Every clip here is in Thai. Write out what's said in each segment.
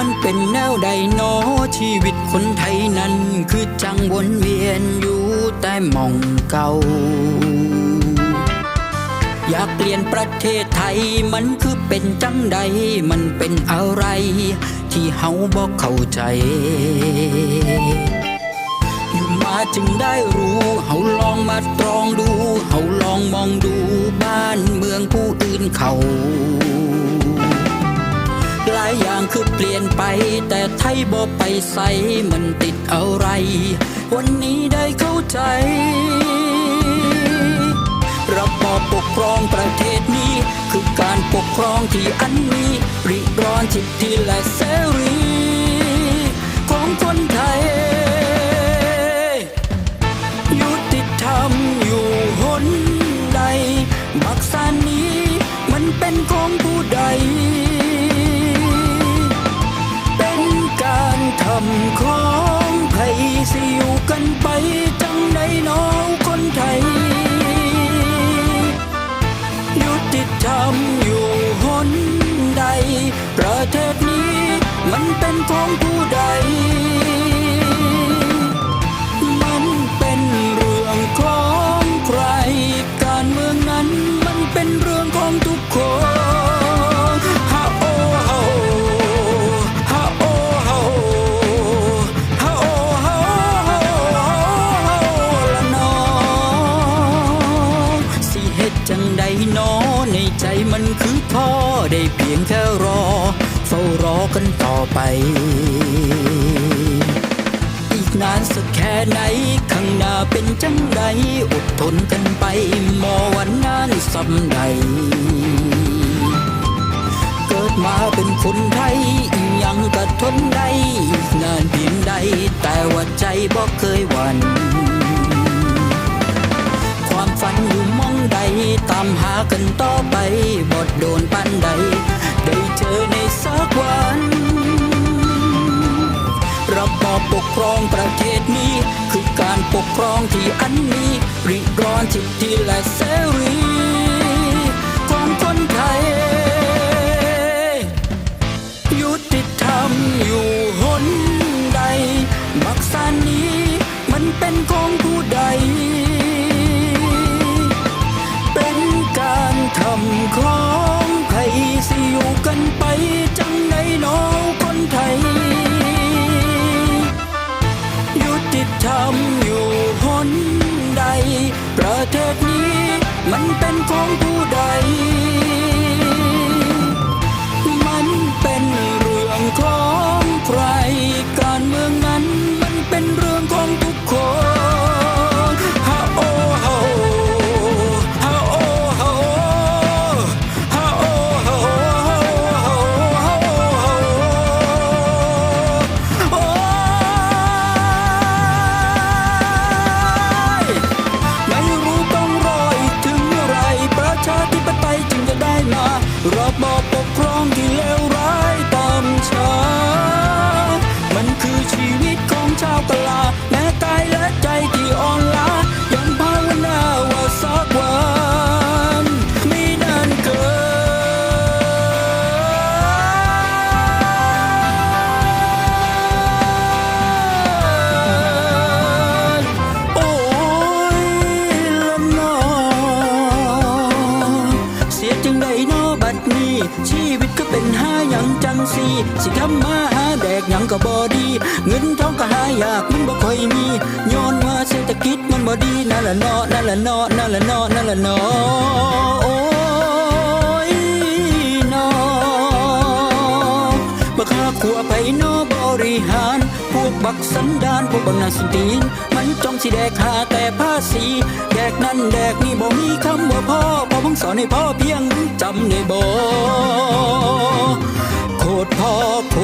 ันเป็นแนวใดหนอชีวิตคนไทยนั้น คือจังวนเวียนอยู่แต่มองเก่า อยากเปลี่ยนประเทศไทยมันคือเป็นจังใด มันเป็นอะไร ที่เฮาบอกเข้าใจอยู่มาจึงได้รู้เฮาลองมาตรองดูเฮาลองมองดูบ้านเมืองผู้อื่นเขา แต่ไทยบ่ไปใส่มันติดอะไร วันนี้ได้เข้าใจ ระบอบปกครองประเทศนี้ คือการปกครองที่อันมีริดรอนสิทธิและเสรี การทำของไทยสิอยู่กันไปจังใดน้องคนไทย ยุติธรรมอยู่หนใด ประเทศนี้มันเป็นของผู้ใด ใดหนอในใจมันคือท้อได้เพียงแค่รอ เฝ้ารอกันต่อไป อีกนานสักแค่ไหน ข้างหน้าเป็นจังใดอดทนกันไป มอวันนั้นสำใด เกิดมาเป็นคนไทยอีหยังก็ทนได้อีกนานเพียงใด แต่ว่าใจบ่เคยหวั่น กันต่อไปบดโดนปันใด ได้เจอในสักวันระบอบปกครองประเทศนี้ คือการปกครองที่อันนี้ริดรอนสิทธิและเสรี ข สีสิทำมาหาแดกยังก็บ่ดี เงินทองก็หายากมันบ่ค่อยมีย้อนว่าเศรษฐกิจมันบ่ดีนั่นละเนอนั่นละเนอนั่นละเนอนั่นละเนอโอ้ยนอบักหาขัวไปโนบริหาร พวกบักสันดานพวกบักนาสิตีนมันจ้องสิแดกหาแต่ภาษีแดกนั่นแดกนี่บ่มีคำว่าพ่อพ่อพงสอนให้พ่อเพียงจำได้บ่ โคตรพ่อโค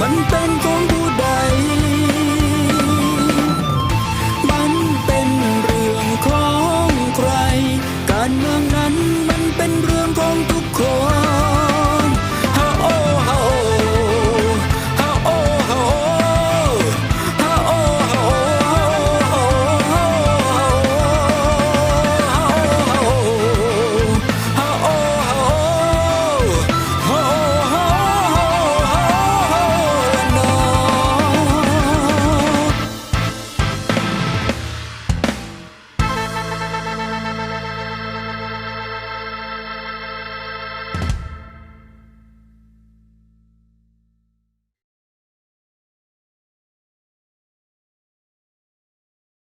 มันเป็นของผู้ใด